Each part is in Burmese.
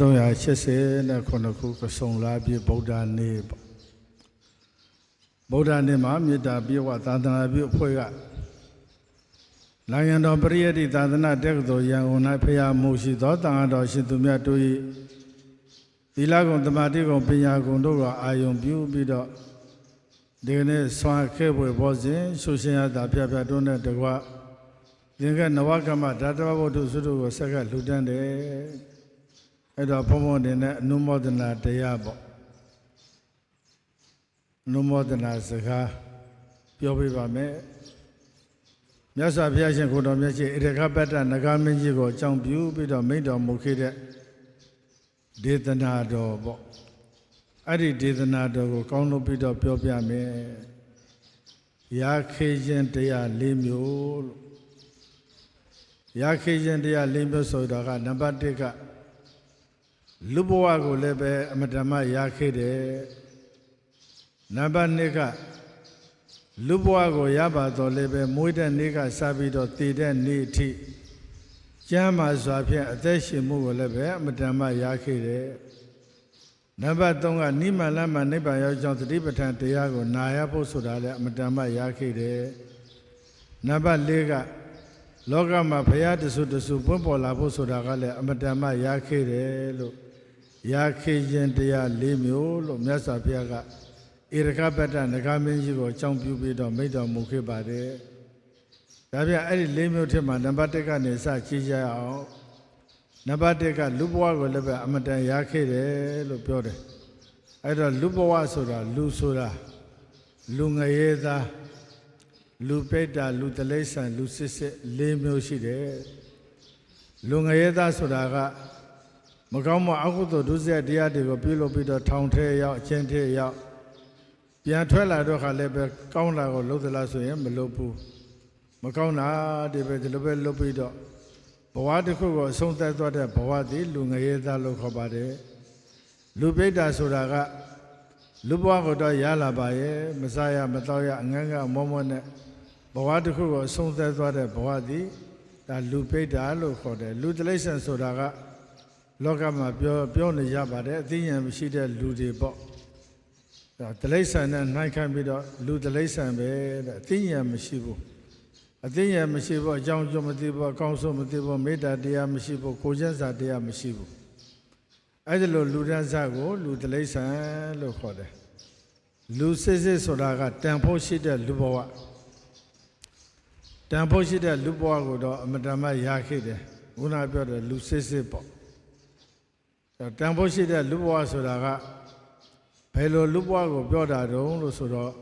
ဒီကနေ့1389ခုကဆုံလာပြည့်ဗုဒ္ဓနေ့ပေါ့ဗုဒ္ဓနေ့မှာမေတ္တာပြေဝသာသနာပြုအဖွဲ့ကနိုင်ငံတော်ပရိယတ္တိသာသနာတက္ကသိုလ်ရန်ကုန်၌ဖရာမှုရှိသောတန်ခါတော်ရှင်သူမြတ်တို့၏သီလကုံတမာတိကုံပညာကုံတို့ကအာယုံပြုပြီးတော့ဒီကနေ့ဆွမ်းခဲပွဲဘောစဉ်ရှုရှင်ရတာဖျက်ဖျက်တွန်းတဲ့တကွသင်္ကနဝကမ္မဓာတဝဗုဒ္ဓစုတို့ကိုဆက်ကလှူဒန်းတယ် အဲ့တော့ဘုံဘုံတင်တဲ့အနုမောဒနာတရားပေါ့အနုမောဒနာစကားပြောပြပါမယ်မြတ်စွာဘုရားရှင်ကိုတော်မြတ်ကြီးဣရခပတ္တနဂါမင်းကြီးကိုအကြောင်းပြုပြီးတော့မိန့်တော်မူခဲ့တဲ့ဒေသနာတော်ပေါ့အဲ့ဒီဒေသနာတော်ကိုကောင်းလို့ပြီးတော့ပြောပြမယ်ရာခေခြင်းတရား၄မျိုးလို့ရာခေခြင်းတရား၄မျိုးဆိုတော့ကနံပါတ်1က လူဘဝကိုလည်းပဲအမတ္တမရာခေတယ်နံပါတ်2ကလူဘဝကိုရပါတော့လည်းပဲမွေးတဲ့နေ့ကစပြီးတော့တည်တဲ့နေ့အထိကျမ်းမာစွာဖြင့်အသက်ရှင်မှုကိုလည်းပဲအမတ္တမရာခေတယ်နံပါတ်3ကနိမလမနိဗ္ဗာန်ရောက်ကြောင်းသတိပဋ္ဌာန်တရားကိုနာရဖို့ဆိုတာလည်းအမတ္တမရာခေတယ်နံပါတ်4ကလောကမှာဘုရားတဆူတဆူပွင့်ပေါ်လာဖို့ဆိုတာကလည်းအမတ္တမရာခေတယ်လို့ ရာခေခြင်းတရား၄မျိုးလို့မြတ်စွာဘုရားကဧရကပတ္တနဂါမင်းကြီးကိုအကြောင်းပြုပြီးတော့မိန့်တော်မူခဲ့ပါတယ်။ဒါပြန်အဲ့ဒီ၄မျိုးထက်မှာနံပါတ်၁ကနေစကြည့်ကြရအောင်။နံပါတ်၁ကလူဘဝကိုလည်းပဲအမတန်ရခဲ့တယ်လို့ပြောတယ်။အဲ့တော့လူဘဝဆိုတာလူဆိုတာလူငရဲသားလူပိတ္တာလူတလိษံလူစစ်စစ်၄မျိုးရှိတယ်။လူငရဲသားဆိုတာက မကောင်းမအကုသိုလ်ဒုစရိုက်တရားတွေကိုပြုလုပ်ပြီးတော့ထောင်ထဲရောက်အချင်းထဲရောက်ပြန်ထွက်လာတော့ခါလည်းပဲကောင်းလာကိုလှုပ်သလားဆိုရင်မလှုပ်ဘူးမကောင်းတာဒီပဲဒီလိုပဲလှုပ်ပြီးတော့ဘဝတစ်ခုကိုအဆုံးသတ်သွားတဲ့ဘဝသည်လူငရဲသားလို့ခေါ်ပါတယ်လူပိဋ္ဌာဆိုတာကလူဘဝကိုတော့ရလာပါရဲ့မစားရမတော့ရအငန်းကမောမောနဲ့ဘဝတစ်ခုကိုအဆုံးသတ်သွားတဲ့ဘဝသည်ဒါလူပိဋ္ဌာလို့ခေါ်တယ်လူတလိษံဆိုတာက လောကမှာပြောပြောနေရပါတယ်အသိဉာဏ်မရှိတဲ့လူတွေပေါ့ဒါတိရစ္ဆာန်နဲ့နှိုင်းခံပြီးတော့လူတိရစ္ဆာန်ပဲတဲ့အသိဉာဏ်မရှိဘူးအသိဉာဏ်မရှိဘူးအကြောင်းကျွတ်မသိဘူးအကောင်းဆုံးမသိဘူးမေတ္တာတရားမရှိဘူးကိုယ်ကျင့်စာတရားမရှိဘူးအဲ့ဒါလိုလူတန်းစားကိုလူတိရစ္ဆာန်လို့ခေါ်တယ်လူစစ်စစ်ဆိုတာကတန်ဖို့ရှိတဲ့လူဘဝတန်ဖို့ရှိတဲ့လူဘဝကိုတော့အမတမရခဲ့တယ်ခုနပြောတဲ့လူစစ်စစ်ပေါ့ တန်ဖို့ရှိတဲ့လူဘဝဆိုတာကဘယ်လိုလူဘဝကိုပြောတာတုံးလို့ဆိုတော့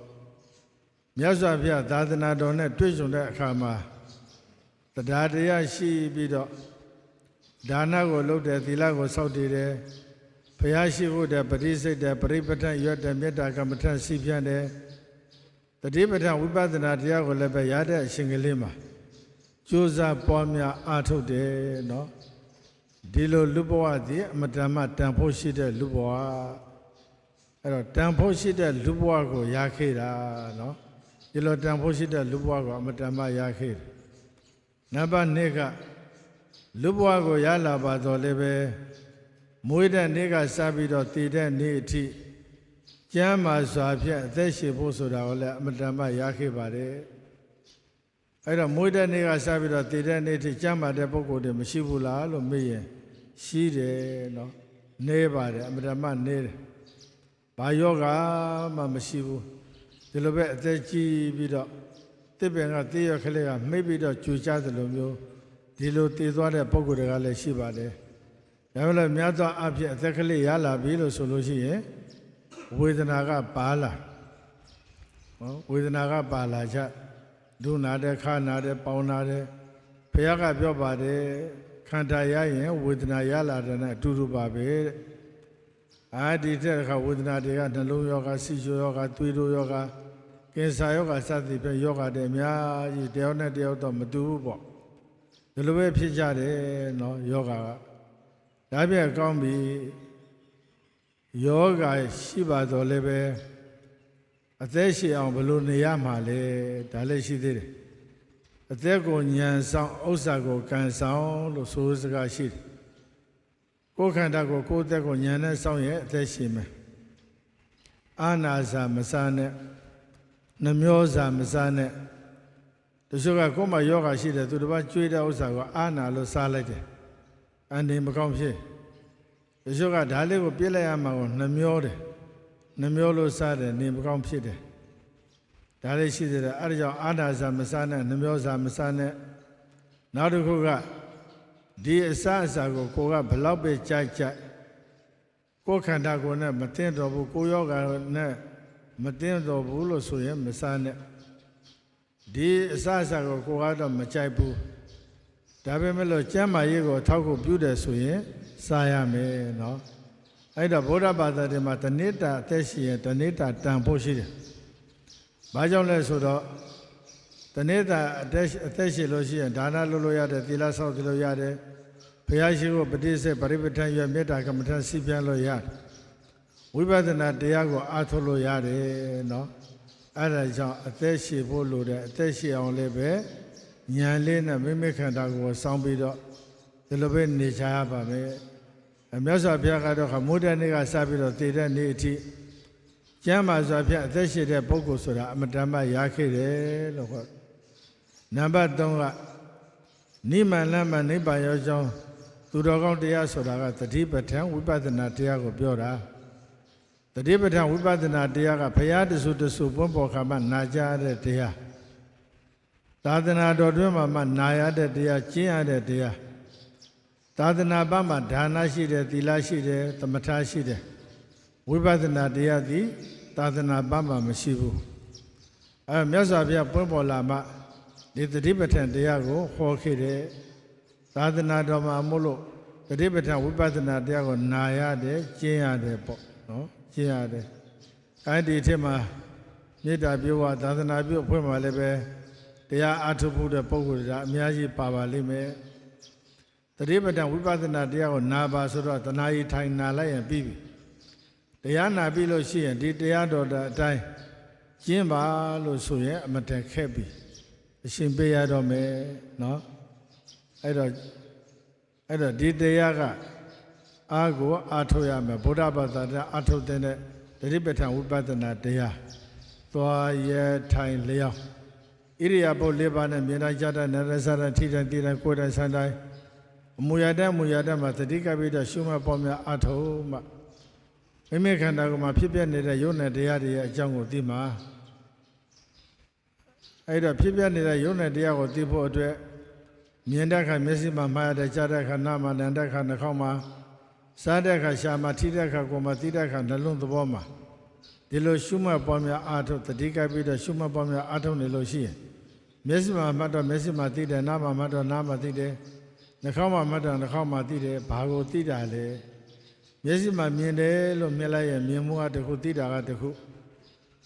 မြတ်စွာဘုရားသာသနာတော်နဲ့တွေ့ဆုံတဲ့အခါမှာတရားတရားရှိပြီးတော့ဒါနကိုလုပ်တယ်သီလကိုစောင့်တည်တယ်ဘုရားရှိဖို့တဲ့ပရိစိတ်တဲ့ပရိပဋ္ဌရွတ်တဲ့မေတ္တာကမ္မထစီပြန့်တယ်တတိပဋ္ဌဝိပဿနာတရားကိုလည်းပဲရတဲ့အရှင်ကလေးမှာကြိုးစားပွားများအားထုတ်တယ်နော် ဒီလိုလူဘဝသည်အမတန်မှတန်ဖို့ရှိတဲ့လူဘဝအဲ့တော့တန်ဖို့ရှိတဲ့လူဘဝကိုရခဲ့တာနော်ဒီလိုတန်ဖို့ရှိတဲ့လူဘဝကိုအမတန်မှရခဲ့တယ်နံပါတ်2ကလူဘဝကိုရလာပါတော့လည်းပဲမွေးတဲ့နေ့ကစပြီးတော့တည်တဲ့နေ့အထိကျမ်းမာစွာဖြင့်အသက်ရှင်ဖို့ဆိုတာကိုလည်းအမတန်မှရခဲ့ပါတယ်အဲ့တော့မွေးတဲ့နေ့ကစပြီးတော့တည်တဲ့နေ့အထိကျမ်းမာတဲ့ပုဂ္ဂိုလ်တွေမရှိဘူးလားလို့မေးရင် ရှိတယ်နော်နေပါတယ်အမတန်မှနေတယ်ဘာယောဂမှမရှိဘူးဒီလိုပဲအသက်ကြီးပြီးတော့တစ်ပင်ကတေးရခလေးကမှိတ်ပြီးတော့ကြွချသလိုမျိုးဒီလိုတည်သွားတဲ့ပုံကိုယ်တွေကလည်းရှိပါတယ်ဒါပေမဲ့မြတ်သောအဖြစ်အသက်ကလေးရလာပြီလို့ဆိုလို့ရှိရင်ဝေဒနာကပါလာဟောဝေဒနာကပါလာချက်ဒုနာတဲ့ခါနာတဲ့ပေါင်းနာတဲ့ဘုရားကပြောပါတယ် ခန္ဓာရရင်ဝေဒနာရလာတဲ့နဲ့အတူတူပါပဲတဲ့အာဒီတဲ့ခါဝေဒနာတွေကနှလုံးယောဂဆီချိုယောဂသွေးတိုးယောဂကင်ဆာယောဂစသဖြင့်ယောဂတွေအများကြီးတယောက်နဲ့တယောက်တော့မတူဘူးပေါ့ဒီလိုပဲဖြစ်ကြတယ်နော်ယောဂကဒါပြည့်ကောင်းပြီယောဂရှိပါတော့လည်းပဲအသက်ရှင်အောင်ဘယ်လိုနေရမှာလဲဒါလည်းရှိသေးတယ် အသက်ကိုညံဆောင်ဥစ္စာကိုကံဆောင်လို့ဆိုစကားရှိတယ်ကိုယ်ခန္ဓာကိုကိုယ်အသက်ကိုညံနဲ့ဆောင်ရဲ့အသက်ရှိမယ်အာနာစာမစားနဲ့နှမျောစာမစားနဲ့တချို့ကကိုယ်မှာယောဂရှိတယ်သူတစ်ပါးကြွေးတဲ့ဥစ္စာကိုအာနာလို့စားလိုက်တယ်အန်ဒီမကောင်းဖြစ်တချို့ကဓာလေးကိုပြစ်လိုက်ရမှာကိုနှမျောတယ်နှမျောလို့စားတယ်နေမကောင်းဖြစ်တယ် ဒါလေးရှိသေးတယ်အဲ့ဒါကြောင့်အာနာစာမစားနဲ့နှမျောစာမစားနဲ့နောက်တစ်ခုကဒီအစအစာကိုကိုကဘလောက်ပဲကြိုက်ကြိုက်ကိုယ်ခန္ဓာကိုယ်နဲ့မသိတော့ဘူးကိုယ်ယောဂနဲ့မသိတော့ဘူးလို့ဆိုရင်မစားနဲ့ဒီအစအစာကိုကိုကတော့မကြိုက်ဘူးဒါပေမဲ့လို့ကျမ်းမာရေးကိုထောက်ကိုပြုတယ်ဆိုရင်စားရမယ်နော်အဲ့တော့ဗုဒ္ဓဘာသာတွေမှာတဏိတာအသက်ရှိရင်တဏိတာတန်ဖို့ရှိတယ် ဘာကြောင့်လဲဆိုတော့တနေ့တာအသက်အသက်ရှိလို့ရှိရင်ဒါနလုပ်လို့ရတယ်သီလဆောက်သလို့ရတယ်ဘုရားရှိခိုးပฏิစေပရိပဋ္ဌာန်ရွမေတ္တာကမ္မထစီပြန်လို့ရတယ်ဝိပဿနာတရားကိုအားထုတ်လို့ရတယ်နော်အဲ့ဒါကြောင့်အသက်ရှိဖို့လိုတယ်အသက်ရှိအောင်လည်းပဲဉာဏ်လေးနဲ့မိမိခန္ဓာကိုယ်စောင်းပြီးတော့ဒီလိုပဲနေချရပါမယ်အမြတ်စွာဘုရားကတော့ခမိုးတဲ့နေ့ကစပြီးတော့တည်တဲ့နေ့အထိ ကျမ်းမာစွာဖြင့်အသက်ရှိတဲ့ပုဂ္ဂိုလ်ဆိုတာအမတန်မှရခဲ့တယ်လို့ခေါ်နံပါတ်3ကနိမန်လမ်းမှနိဗ္ဗာန်ရောက်ကြောင်းသူတော်ကောင်းတရားဆိုတာကတတိပဋ္ဌာန်ဝိပဿနာတရားကိုပြောတာတတိပဋ္ဌာန်ဝိပဿနာတရားကဘုရားတဆူတဆူပွင့်ပေါ်ခါမှနာကြတဲ့တရားသာသနာတော်တွင်မှာမှနာရတဲ့တရားကျင့်ရတဲ့တရားသာသနာ့ဘမှာဒါနရှိတယ်သီလရှိတယ်သမထရှိတယ်ဝိပဿနာတရားသည် သာသနာ့ဘမှာမရှိဘူးအဲမြတ်စွာဘုရားပွင့်ပေါ်လာမှဒီတတိပဋ္ဌာန်တရားကိုဟောခဲ့တယ်သာသနာတော်မှာမို့လို့တတိပဋ္ဌာန်ဝိပဿနာတရားကိုနာရတယ်ကျင့်ရတယ်ပေါ့နော်ကျင့်ရတယ်အဲဒီအထက်မှာမေတ္တာပြုဝသာသနာပြုအဖွဲ့မှာလည်းပဲတရားအားထုတ်ဖို့တဲ့ပုဂ္ဂိုလ်တွေအများကြီးပါပါလိမ့်မယ်တတိပဋ္ဌာန်ဝိပဿနာတရားကိုနာပါဆိုတော့တဏှာကြီးထိုင်နာလိုက်ရင်ပြီးပြီ တရားနာပြီလို့ရှိရင်ဒီတရားတော်တာအတိုင်းကျင့်ပါလို့ဆိုရင်အမတန်ခက်ပြီအရှင်ပေးရတော့မယ်နော်အဲ့တော့အဲ့တော့ဒီတရားကအာကိုအာထုတ်ရမယ်ဗုဒ္ဓဘာသာတရားအာထုတ်တဲ့တတိပဋ္ဌာန်ဝိပဿနာတရားသွားရထိုင်လျောက်ဣရိယာပုတ်၄ပါးနဲ့မြေတိုင်းကြတဲ့နရစရထိတိုင်းတိတိုင်းကိုယ်တိုင်းဆန်တိုင်းအမူယာတမူယာတမှာသတိကပိတော့ရှုမှတ်ပေါ်များအာထုတ်မှ မိမိခန္ဓာကိုယ်မှာဖြစ်ပြနေတဲ့ယုံနဲ့တရားတွေရဲ့အကြောင်းကိုသိမှာအဲ့တော့ဖြစ်ပြနေတဲ့ယုံနဲ့တရားကိုသိဖို့အတွက်မြင်တဲ့အခါမျက်စိမှာမှားရတဲ့ကြားတဲ့အခါနားမှာနားတဲ့အခါနှာခေါင်းမှာစားတဲ့အခါရှားမှာထိတဲ့အခါကိုယ်မှာသိတဲ့အခါနှလုံးသဘောမှာဒီလိုရှုမှတ်ပေါ်များအာထုတ်တတိကပ်ပြီးတော့ရှုမှတ်ပေါ်များအာထုတ်နေလို့ရှိရင်မျက်စိမှာမှတ်တော့မျက်စိမှာသိတယ်နားမှာမှတ်တော့နားမှာသိတယ်နှာခေါင်းမှာမှတ်တော့နှာခေါင်းမှာသိတယ်ဘာကိုသိတာလဲ မျက်စိမှာမြင်တယ်လို့မြင်လိုက်ရင်မြင်မှုကတစ်ခုသိတာကတစ်ခု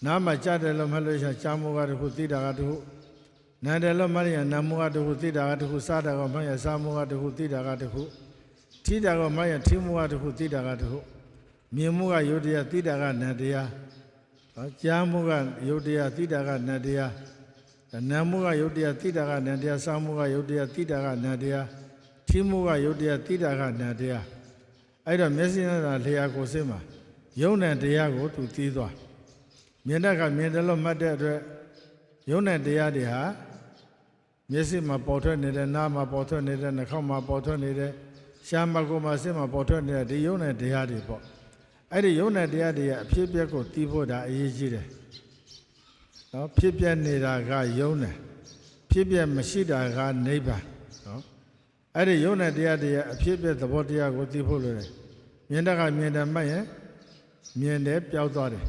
နားမှာကြားတယ်လို့မှတ်လို့ရှိရင်ကြားမှုကတစ်ခုသိတာကတစ်ခုနားတယ်လို့မှတ်ရင်နားမှုကတစ်ခုသိတာကတစ်ခုစားတာကမှတ်ရင်စားမှုကတစ်ခုသိတာကတစ်ခုထိတာကမှတ်ရင်ထိမှုကတစ်ခုသိတာကတစ်ခုမြင်မှုကယုတ်တရားသိတာကနတ်တရားကြားမှုကယုတ်တရားသိတာကနတ်တရားနာမှုကယုတ်တရားသိတာကနတ်တရားစားမှုကယုတ်တရားသိတာကနတ်တရားထိမှုကယုတ်တရားသိတာကနတ်တရား အဲ့တော့မျက်စိနဲ့လျှာကိုစိတ်မှာယုံနဲ့တရားကိုသူသိသွားမြင်တဲ့အခါမြင်တယ်လို့မှတ်တဲ့အတွက်ယုံနဲ့တရားတွေဟာမျက်စိမှာပေါ်ထွက်နေတဲ့နားမှာပေါ်ထွက်နေတဲ့နှာခေါင်းမှာပေါ်ထွက်နေတဲ့ရှားမကိုယ်မှာစိတ်မှာပေါ်ထွက်နေတဲ့ဒီယုံနဲ့တရားတွေပေါ့အဲ့ဒီယုံနဲ့တရားတွေရဲ့အဖြစ်အပျက်ကိုသိဖို့ဒါအရေးကြီးတယ်နော်ဖြစ်ပျက်နေတာကယုံတယ်ဖြစ်ပျက်မရှိတာကနိဗ္ဗာန်နော် အဲ့ဒီယုံနဲ့တရားတွေရဲ့အဖြစ်အပျက်သဘောတရားကိုသိဖို့လိုတယ်မြင်တဲ့အခါမြင်တယ်မှတ်ရင်မြင်တယ်ပျောက်သွားတယ်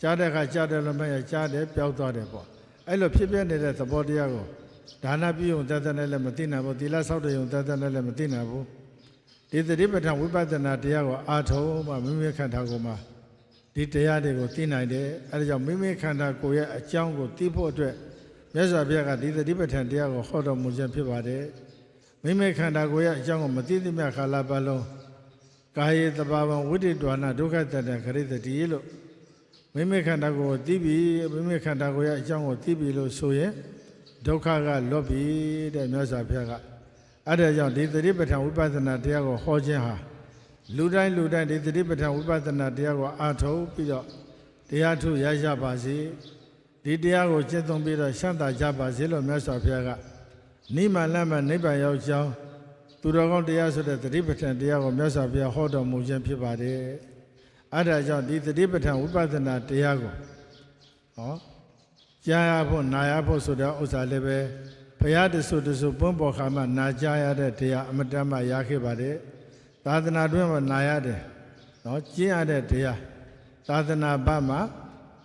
ကြားတဲ့အခါကြားတယ်လို့မှတ်ရင်ကြားတယ်ပျောက်သွားတယ်ပေါ့အဲ့လိုဖြစ်ပျက်နေတဲ့သဘောတရားကိုဒါနပြုံတသက်နဲ့လည်းမသိနိုင်ဘူးသီလဆောက်တဲ့ုံတသက်နဲ့လည်းမသိနိုင်ဘူးဒီသတိပဋ္ဌာန်ဝိပဿနာတရားကိုအာထုံမှမိမိခန္ဓာကိုယ်မှာဒီတရားတွေကိုသိနိုင်တယ်အဲဒါကြောင့်မိမိခန္ဓာကိုယ်ရဲ့အကြောင်းကိုသိဖို့အတွက်မြတ်စွာဘုရားကဒီသတိပဋ္ဌာန်တရားကိုဟောတော်မူခြင်းဖြစ်ပါတယ် မိမိခန္ဓာကိုယ်ရဲ့အကြောင်းကိုမသိသမျှခါလာပတ်လုံးကာယေတဘာဝံဝိတ္တိတွာနာဒုက္ခတတ္တခရိတတိလို့မိမိခန္ဓာကိုယ်ကိုသိပြီမိမိခန္ဓာကိုယ်ရဲ့အကြောင်းကိုသိပြီလို့ဆိုရင်ဒုက္ခကလွတ်ပြီတဲ့မြတ်စွာဘုရားကအဲ့ဒါကြောင့်ဒီသတိပဋ္ဌာန်ဝိပဿနာတရားကိုဟောခြင်းဟာလူတိုင်းလူတိုင်းဒီသတိပဋ္ဌာန်ဝိပဿနာတရားကိုအားထုတ်ပြီးတော့တရားထုရရပါစေဒီတရားကိုကျင့်သုံးပြီးတော့ရှမ်းသာကြပါစေလို့မြတ်စွာဘုရားက နိမလတ်မနိဗ္ဗာန်ရောက်ကြောင်းသူတော်ကောင်းတရားဆိုတဲ့သတိပဋ္ဌာန်တရားကိုမြတ်စွာဘုရားဟောတော်မူခြင်းဖြစ်ပါတယ်အဲ့ဒါကြောင့်ဒီသတိပဋ္ဌာန်ဝိပဿနာတရားကိုဟောကြားရဖို့နာရဖို့ဆိုတဲ့ဥစ္စာလည်းပဲဘုရားတဆုတဆုပွင့်ပေါ်ခါမှနာကြားရတဲ့တရားအမတ္တမရခဲ့ပါတယ်သာသနာတွင်မှာနာရတယ်နော်ကျင့်ရတဲ့တရားသာသနာ့ဘမှာ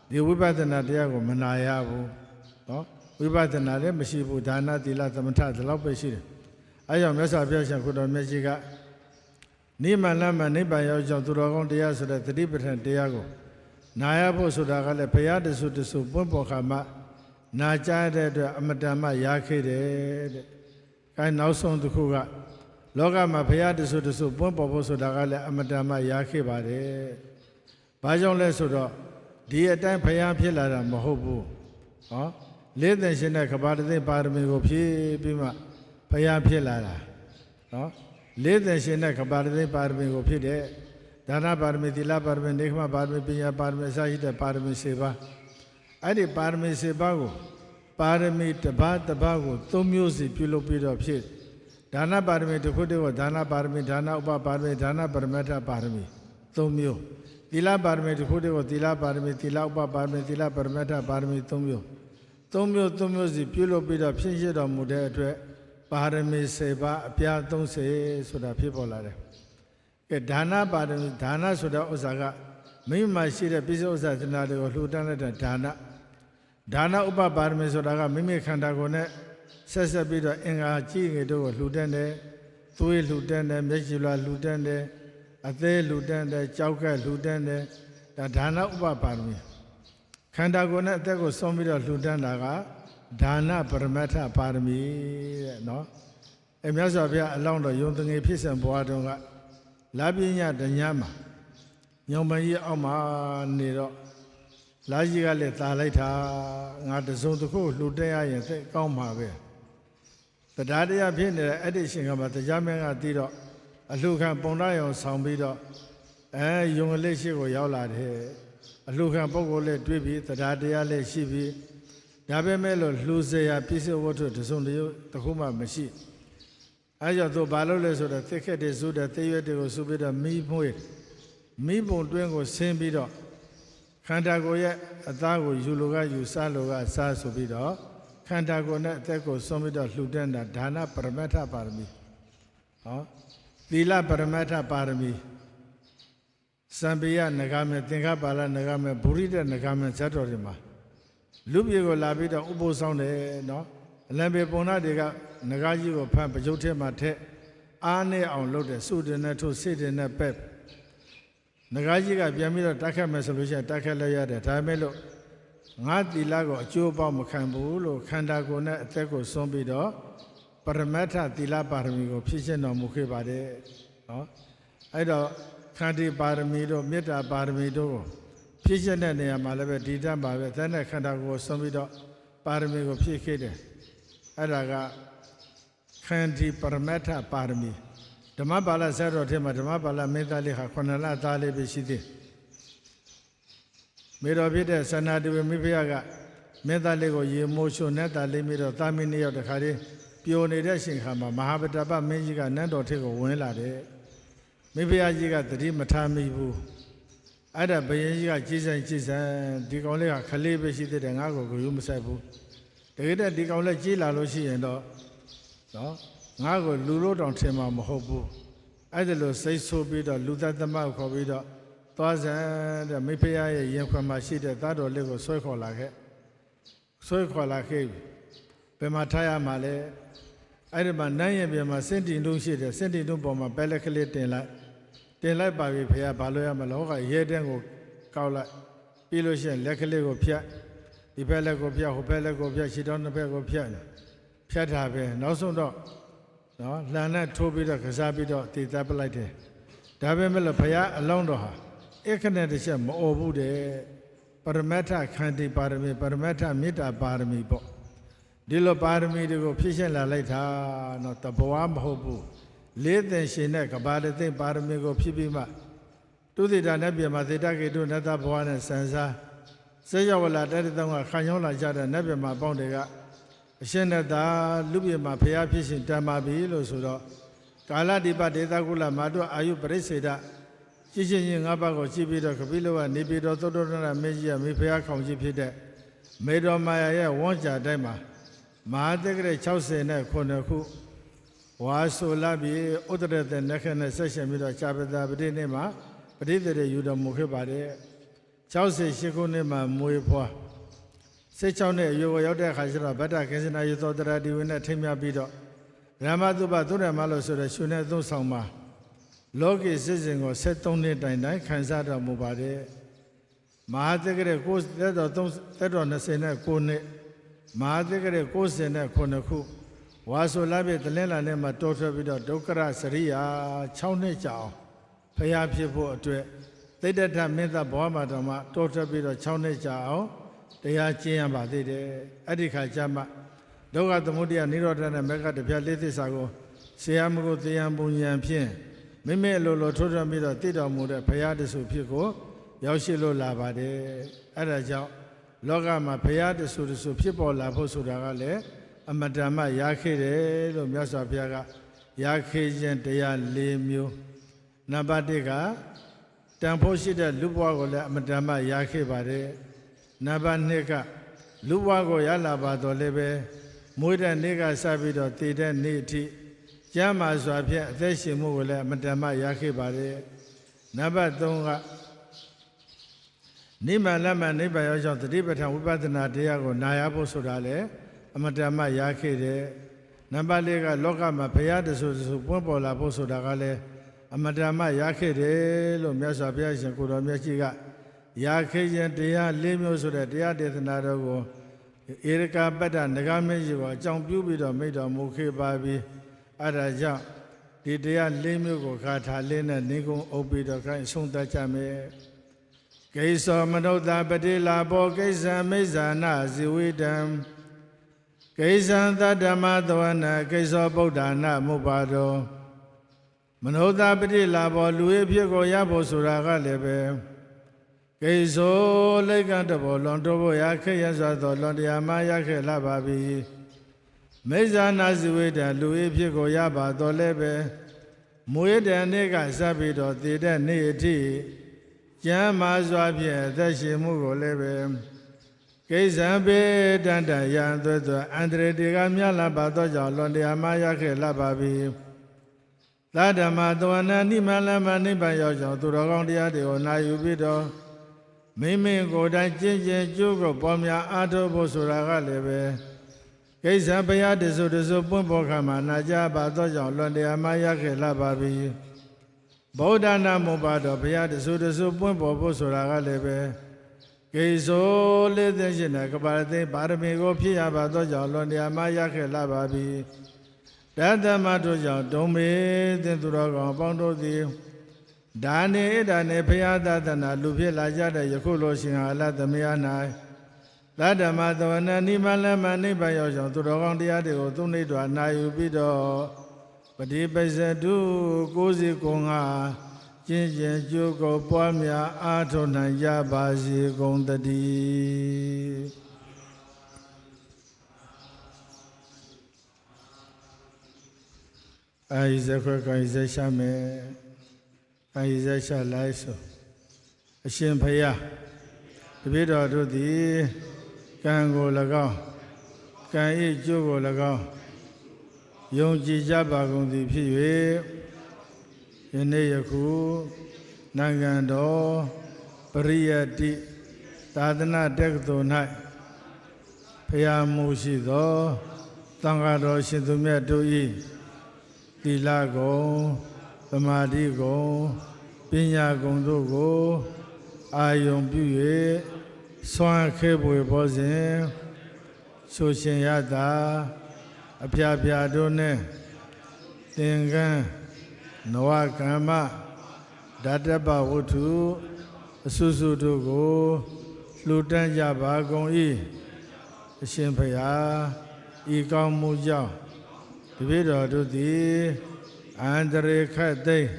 ဒီဝိပဿနာတရားကိုမနာရဘူးနော် ဝိပဿနာလည်းမရှိဘူးဒါနသီလသမထဒီလောက်ပဲရှိတယ်အဲကြောင့်မြတ်စွာဘုရားရှင်ခုတော်မြတ်ကြီးကနိမလမနိဗ္ဗာန်ရောက်ကြောင်းသူတော်ကောင်းတရားဆိုတဲ့သတိပဋ္ဌာန်တရားကိုနာရဖို့ဆိုတာကလည်းဘုရားတဆုတဆုပွင့်ပေါ်ခါမှနာကြားတဲ့အတွက်အမတန်မှရခဲ့တယ်တဲ့။အဲနောက်ဆုံးတစ်ခုကလောကမှာဘုရားတဆုတဆုပွင့်ပေါ်ဖို့ဆိုတာကလည်းအမတန်မှရခဲ့ပါတယ်။ဘာကြောင့်လဲဆိုတော့ဒီအတိုင်းဘုရားဖြစ်လာတာမဟုတ်ဘူး။ဟော လေးသိရှင်တဲ့ကဘာတသိပါရမီကိုဖြည့်ပြီးမှဘုရားဖြစ်လာတာ။နော်လေးသိရှင်တဲ့ကဘာတသိပါရမီကိုဖြစ်တဲ့ဒါနပါရမီသီလပါရမီနေခမပါရမီပညာပါရမီအစရှိတဲ့ပါရမီ7ပါးအဲ့ဒီပါရမီ7ပါးကိုပါရမီတစ်ပါးတစ်ပါးကိုသုံးမျိုးစီပြုလုပ်ပြီးတော့ဖြစ်ဒါနပါရမီတစ်ခုတည်းကိုဒါနပါရမီဒါနဥပပါရမီဒါနပရမတ္ထပါရမီသုံးမျိုးသီလပါရမီတစ်ခုတည်းကိုသီလပါရမီသီလဥပပါရမီသီလပရမတ္ထပါရမီသုံးမျိုး သုံးမျိုးသုံးမျိုးစီပြုလုပ်ပြီးတော့ဖြစ်ရှိတော်မူတဲ့အတွက်ပါရမီ7ပါးအပြား30ဆိုတာဖြစ်ပေါ်လာတယ်ကဲဒါနပါရမီဒါနဆိုတဲ့ဥစ္စာကမိမိမှာရှိတဲ့ပြစ္ဆုဥစ္စာသနာတွေကိုလှူဒန်းလိုက်တဲ့ဒါနဒါနဥပပါရမီဆိုတာကမိမိခန္ဓာကိုယ်နဲ့ဆက်ဆက်ပြီးတော့အင်္ဂါကြည့်ငယ်တို့ကိုလှူဒန်းတယ်သွေးလှူဒန်းတယ်မျက်ရှိလွှာလှူဒန်းတယ်အသေးလှူဒန်းတယ်ကြောက်ကဲလှူဒန်းတယ်ဒါဒါနဥပပါရမီ ခန္ဓာကိုယ်နဲ့အသက်ကိုဆုံးပြီးတော့လှူဒန်းတာကဒါနပရမတ္ထပါရမီတဲ့နော်အဲမြတ်စွာဘုရားအလောင်းတော်ယုံတငယ်ဖြစ်စဉ်ဘဝတုန်းကလာပညာတညမှာညောင်မကြီးအောက်မှာနေတော့လာကြီးကလည်းตาလိုက်တာငါတစုံတစ်ခုလှူတက်ရရင်သိကောင်းမှာပဲတရားတရားဖြစ်နေတဲ့အဲ့ဒီရှင်ကမှတရားမင်းကတီးတော့အလှခံပုံရရောင်ဆောင်ပြီးတော့အဲယုံကလေးရှိကိုရောက်လာတယ် အလိုခံပုံကိုလည်းတွေးပြီးတရားတရားလည်းရှိပြီးဒါပဲမဲ့လို့လှူစရာပြည့်စုံဝတ္ထုတစုံတရုပ်တခုမှမရှိအဲကြောင့်သူဘာလို့လဲဆိုတော့သိခက်တွေစုတဲ့သိရွက်တွေကိုစုပြီးတော့မိမွေးမိဘုံတွင်းကိုဆင်းပြီးတော့ခန္ဓာကိုယ်ရဲ့အသားကိုယူလိုကယူစားလိုကစားဆိုပြီးတော့ခန္ဓာကိုယ်နဲ့အသက်ကိုဆုံးပြီးတော့လှူဒန်းတာဒါနပရမတ္ထပါရမီဟောသီလပရမတ္ထပါရမီ စံပေယနဂမေသင်္ဃပါဠနဂမေဗုရိတနဂမေဇတ်တော်တွေမှာလူပြေကိုလာပြီးတော့ဥပုသ်ဆောင်တယ်နော်အလံပေပုံနာတွေကငကားကြီးကိုဖမ်းပကြုတ်ထဲမှာထက်အားနဲ့အောင်လုပ်တယ်စုတင်နဲ့ထုတ်စိတ်တင်နဲ့ပက်ငကားကြီးကပြန်ပြီးတော့တက်ခတ်မယ်ဆိုလို့ရှိရင်တက်ခတ်လည်းရတယ်ဒါပေမဲ့လို့ငါတီလာကိုအကျိုးပေါမခံဘူးလို့ခန္ဓာကိုယ်နဲ့အသက်ကိုစွန့်ပြီးတော့ပရမတ္ထသီလပါရမီကိုဖြည့်ရှင်းတော်မူခဲ့ပါတယ်နော်အဲ့တော့ ခန္တီပါရမီတို့မေတ္တာပါရမီတို့ကိုဖြည့်ရှင်းတဲ့နေရာမှာလည်းပဲဒီတတ်ပါပဲသက်နဲ့ခန္ဓာကိုယ်ကိုစွန့်ပြီးတော့ပါရမီကိုဖြည့်ခဲ့တယ်အဲ့ဒါကခန္တီပရမတ္ထပါရမီဓမ္မပါဠိဆက်တော်ထဲမှာဓမ္မပါဠိမေတ္တာလေးဟာခုနလသားလေးပဲရှိသေးတယ်မေတော်ဖြစ်တဲ့သန္နာတဝေမိဖုရားကမေတ္တာလေးကိုရေမိုးရှုနဲ့တာလေးမိတော့သာမင်းနှစ်ယောက်တခါလေးပျော်နေတဲ့ရှင်ခါမှာမဟာပတ္တပမင်းကြီးကနန်းတော်ထက်ကိုဝင်လာတယ် မိဖုရားကြီးကတတိမထားမိဘူးအဲ့ဒါဘယင်းကြီးကကြီးဆိုင်ကြီးဆိုင်ဒီကောင်လေးကခလေးပဲရှိသေးတယ်ငါ့ကိုဂရုမစိုက်ဘူးတကယ်တည်းဒီကောင်လေးကြီးလာလို့ရှိရင်တော့နော်ငါ့ကိုလူလို့တောင်ထင်မှာမဟုတ်ဘူးအဲ့ဒါလို့စိတ်ဆိုးပြီးတော့လူသက်သမကိုခေါ်ပြီးတော့သွားစံတဲ့မိဖုရားရဲ့ရင်ခွင်မှာရှိတဲ့သားတော်လေးကိုဆွဲခေါ်လာခဲ့ဆွဲခေါ်လာခဲ့ပြီဘယ်မှာထားရမှာလဲအဲ့ဒီမှာနန်းရင်ပြန်မှာစင်တင်တုံးရှိတယ်စင်တင်တုံးပေါ်မှာပဲလက်ကလေးတင်လိုက် တင်လိုက်ပါပြီဖုရားဘာလို့ရမလဲဟောကရဲတန်းကိုကောက်လိုက်ပြီးလို့ရှိရင်လက်ကလေးကိုဖြတ်ဒီဘက်လက်ကိုဖြတ်ဟိုဘက်လက်ကိုဖြတ်ခြေတော်နှစ်ဘက်ကိုဖြတ်ဖြတ်တာပဲနောက်ဆုံးတော့နော်လှန်နဲ့ထိုးပြီးတော့ကစားပြီးတော့တည်တပ်ပလိုက်တယ်ဒါပဲမဲ့လို့ဘုရားအလောင်းတော်ဟာအခနဲ့တစ်ချက်မអော်ဘူးတဲ့ပရမတ္ထခန္တီပါရမီပရမတ္ထမေတ္တာပါရမီပေါ့ဒီလိုပါရမီတွေကိုဖြည့်ရှင်းလာလိုက်တာတော့တဘဝမဟုတ်ဘူး လေးသင်ရှင်တဲ့ကဘာတသိမ့်ပါရမီကိုဖြည့်ပြီးမှတုတိတာနဲ့ပြမသေတကေတုနတ္တဘဝနဲ့ဆန်စားစေရဝလာတတတောင်းကခံရောလာကြတဲ့နတ်ပြမပေါင်းတွေကအရှင်နဲ့သာလူပြမဖျားဖြစ်ရှင်တန်ပါပြီလို့ဆိုတော့ကာလတိပဒေသကုလမာတုအာယုပရိစေတရှင်းရှင်းရင်ငါးပါးကိုကြည့်ပြီးတော့ကပိလဝနေပြည်တော်သုတ္တရဏမင်းကြီးကမိဖျားခေါင်ကြီးဖြစ်တဲ့မေတော်မာယာရဲ့ဝန်းကြတိုင်းမှာမဟာတက္ကရာ60နဲ့ခုခု ဝါဆိုလာပြီဥဒရတဲ့နက္ခနဲ့ဆက်ရှင်ပြီးတော့ဇာပတာပတိနေ့မှာပဋိသေရယူတော်မူခဲ့ပါတယ်68ခုနှစ်မှာမွေးဖွား16နှစ်အရွယ်ရောက်တဲ့အခါကျတော့ဗတ္တကိစ္စနာယသောတရာဒီဝိနဲ့ထိမ့်မြပြီးတော့ရမသုဘသုရမလို့ဆိုတဲ့ရှင်နဲ့သုံးဆောင်မှာလောကီစစ်စဉ်ကို73နှစ်တိုင်တိုင်ခံစားတော်မူပါတယ်မဟာတက္ကရာကိုသက်တော်3သက်တော်29နှစ်မဟာသက္ကရေ60နဲ့9ခု ဝါဆိုလာပြည့်တလင်းလာနဲ့မှာတောထွက်ပြီးတော့ဒုက္ခရစရိယာ6နှစ်ကြာအောင်ဖျားဖြစ်ဖို့အတွက်သိတ္တထမင်းသားဘောမှာတော်မှာတောထွက်ပြီးတော့6နှစ်ကြာအောင်တရားကျင့်ရပါသေးတယ်အဲ့ဒီခါကျမှဒုက္ခသမုဒယနိရောဓနဲ့မက္ခတပြလေးသစ္စာကိုဆရာမကိုတရားပုံဉဏ်ဖြင့်မိမိအလိုလိုထိုးထွင်းပြီးတော့တည်တော်မူတဲ့ဘုရားတဆူဖြစ်ကိုရောက်ရှိလို့လာပါတယ်အဲ့ဒါကြောင့်လောကမှာဘုရားတဆူတဆူဖြစ်ပေါ်လာဖို့ဆိုတာကလည်း အမတန်မှရခဲ့တယ်လို့မြတ်စွာဘုရားကရခဲ့ခြင်းတရား၄မျိုးနံပါတ်၁ကတန်ဖို့ရှိတဲ့လူဘဝကိုလည်းအမတန်မှရခဲ့ပါတယ်နံပါတ်2ကလူဘဝကိုရလာပါတော့လည်းပဲမွေးတဲ့နေ့ကစပြီးတော့တည်တဲ့နေ့အထိကျမ်းမာစွာဖြင့်အသက်ရှင်မှုကိုလည်းအမတန်မှရခဲ့ပါတယ်နံပါတ်3ကနိဗ္ဗာန်လက်မှန်နိဗ္ဗာန်ရောက်ကြောင်းတတိပဋ္ဌာန်ဝိပဿနာတရားကိုနာရဖို့ဆိုတာလေ အမတန်မှရခဲ့တယ်။နံပါတ်၄ကလောကမှာဘုရားတဆူတဆူပွင့်ပေါ်လာဖို့ဆိုတာကလည်းအမတန်မှရခဲ့တယ်လို့မြတ်စွာဘုရားရှင်ကိုတော်မြတ်ကြီးကရခဲ့ခြင်းတရား၄မျိုးဆိုတဲ့တရားဒေသနာတော်ကိုဧရကပတ္တငကမင်းကြီးကိုအကြောင်းပြုပြီးတော့မိတော်မူခဲ့ပါပြီ။အဲဒါကြောင့်ဒီတရား၄မျိုးကိုခါထားလေးနဲ့နေကုံအုပ်ပြီးတော့ခိုင်းဆုံးတတ်ကြမယ်။ကိစ္စောမနုဿပတိလာဘောကိစ္ဆံမိစ္ဆာနာဇိဝိတံ ကိစ္ဆံသတ္တမသဝနာကိစ္စောဗုဒ္ဓနာမုပါတောမနုဿပတိလာဘောလူရဲ့ဖြစ်ကိုရဖို့ဆိုတာကလည်းပဲကိစ္စောလိက္ကံတဘောလွန်တော်ဖို့ရခဲ့ရစွာသောလွန်တရားမှရခဲ့လာပါပြီမိစ္ဆာနာဇိဝိတံလူရဲ့ဖြစ်ကိုရပါတော့လည်းပဲမွေးတဲ့နေ့ကစပ်ပြီးတော့တည်တဲ့နေ့အထိကျမ်းမာစွာဖြင့်အသက်ရှင်မှုကိုလည်းပဲ ကိစ္စံပေတန်တရန်သွဲ့သွဲ့အန္တရေတေကမြတ်လာပါသောကြောင့်လွန်တရားမှရခဲ့လာပါပြီသာဓမ္မသဝနာနိမလမနိဗ္ဗာန်ရောက်ကြောင်းသူတော်ကောင်းတရားတွေကိုနာယူပြီးတော့မိမိကိုယ်တိုင်ကျင့်ကြံကြိုးကိုပေါ်များအားထုတ်ဖို့ဆိုတာကလည်းပဲကိစ္စံဘုရားတဆုတဆုပွင့်ပေါ်ခါမှာနာကြပါသောကြောင့်လွန်တရားမှရခဲ့လာပါပြီဗုဒ္ဓနာမုပါတော်ဘုရားတဆူတဆူပွင့်ပေါ်ဖို့ဆိုတာကလည်းပဲ ကေဆိုလေးသိရှင်တဲ့ကပါရသိပါရမီကိုဖြည့်ရပါသောကြောင့်လွန်တရားမှရခဲ့လာပါပြီတတမတို့ကြောင့်ဒုံမေသင်သူတော်ကောင်အပေါင်းတို့သည်ဒါနေဒါနေဘုရားသဒနာလူဖြစ်လာကြတဲ့ယခုလိုရှင်ဟာလသမယ၌သတ္တမသဝနနိမလမနိဗ္ဗာန်ရောက်ကြောင့်သူတော်ကောင်းတရားတွေကိုသူနှိမ့်တော်နာယူပြီးတော့ပฏิပစ္စတုကိုးစီကုံငါ ကျင့်ကြံကြိုးကိုပွားများအားထုတ်နိုင်ကြပါစေကုန်သတည်းအာယဇခွဲကိုယဇရှာမယ်အာယဇရှာလိုက်ဆိုအရှင်ဖယားတပည့်တော်တို့သည်ကံကို၎င်းကံ၏ကျိုးကို၎င်းယုံကြည်ကြပါကုန်သည်ဖြစ်၍ ယနေ့ယခုနိုင်ငံတော်ပရိယတ္တိသာသနာတက္ကသိုလ်၌ဖရာမှုရှိသောသံဃာတော်ရှင်သူမြတ်တို့၏သီလကုံသမာဓိကုံပညာကုံတို့ကိုအာယုံပြု၍ဆွမ်းခဲပွေပေါ်စဉ်ဆိုရှင်ရတာအဖျားဖျားတို့နဲ့သင်္ကန်း နဝကမ္မဓာတ္တပဝတ္ထုအဆုစုတို့ကိုလှူဒန်းကြပါကုန်၏အရှင်ဖျားဤကောင်းမှုကြောင့်တပည့်တော်တို့သည်အန္တရေခတ်သိမ်း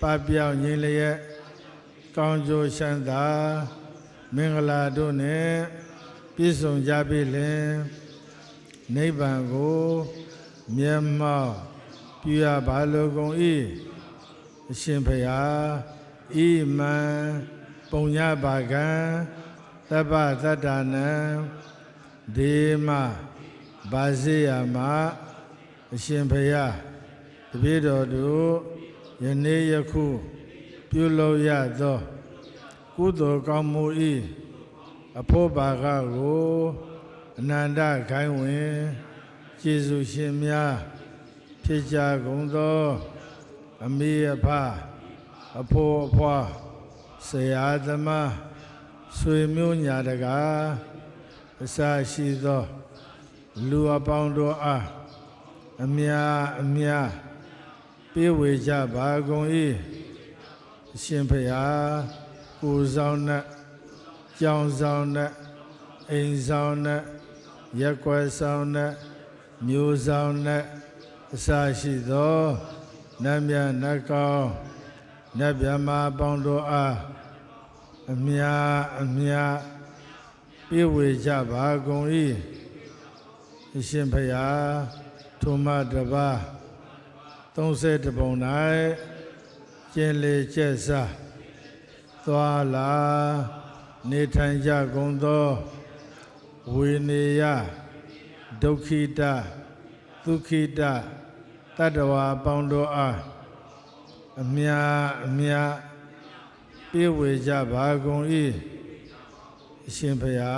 ပပျောက်ငြိမ်းလျက်ကောင်းကျိုးချမ်းသာမင်္ဂလာတို့နှင့်ပြည့်စုံကြပြီလင်နိဗ္ဗာန်ကိုမျက်မှောက် ပြုရပါလိုကုန်၏အရှင်ဖရာဤမံပုံညပါကံသဗ္ဗသတ္တနံဒေမဘာစေယမအရှင်ဖရာတပည့်တော်တို့ယနေ့ယခု ပြုလုပ်ရသော ကုသိုလ်ကောင်းမှု၏အဖို့ပါကကိုအနန္တခိုင်းဝင်ကျေးဇူးရှင်များ ဖြစ်ကြကုန်သောအမိအဖအဖို့အဖွာဆရာသမားဆွေမျိုးညာတကာအစရှိသောလူအပေါင်းတို့အားအမြအမြပြေဝေကြပါကုန်၏အရှင်ဖရာကိုယ်ဆောင်နဲ့ကြောင်ဆောင်နဲ့အိမ်ဆောင်နဲ့ရက်ွယ်ဆောင်နဲ့မျိုးဆောင်နဲ့ အစရှိသောနတ်မြတ်နတ်ကောင်းနတ်မြတ်မပေါင်းတို့အားအမြအမြပြေဝေကြပါကုန်၏အရှင်ဖရာထိုမတပါး30ပုံ၌ကျင်လေကျက်စားသွားလာနေထိုင်ကြကုန်သောဝေနေယဒုက္ခိတဒုက္ခိတ တတ္တဝါပေါင်းတို့အားအမြအမြပြေဝေကြပါကုန်၏အရှင်ဖရာ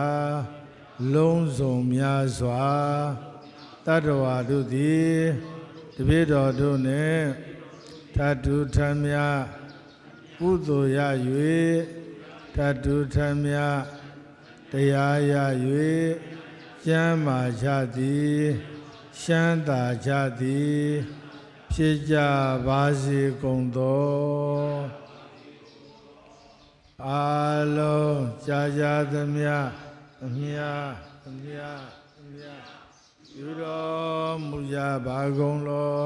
လုံးစုံများစွာတတ္တဝါတို့သည်တပည့်တော်တို့နှင့်ထတုထမ်းများကုသိုလ်ရ၍ထတုထမ်းများတရားရ၍ကျမ်းမာကြသည် ရှမ်းသာကြသည်ဖြစ်ကြပါစေကုန်သောအာလုံးကြာကြာသမျှအမြအမြအမြယူတော်မူကြပါကုန်လော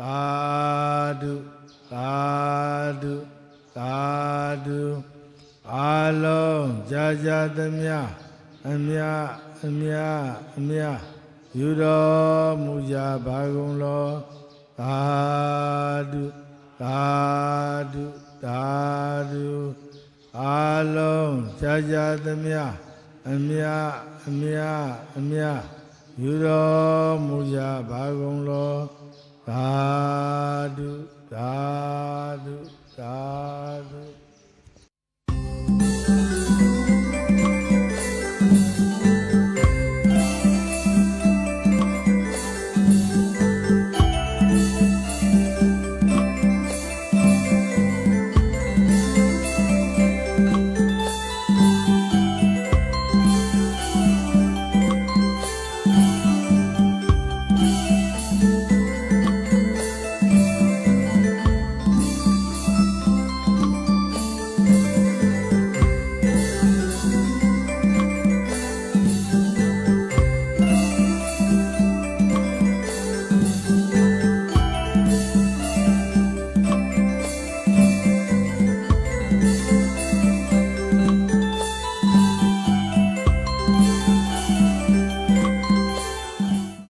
သာဓုသာဓုသာဓုအာလုံးကြာကြာသမျှအမြအမြအမြ ယူတော်မူကြပါကုန်လောသာဓုသာဓုသာဓုအာလုံးခြားခြားသမျှအမြအမြအမြယူတော်မူကြပါကုန်လောသာဓုသာဓုသာဓု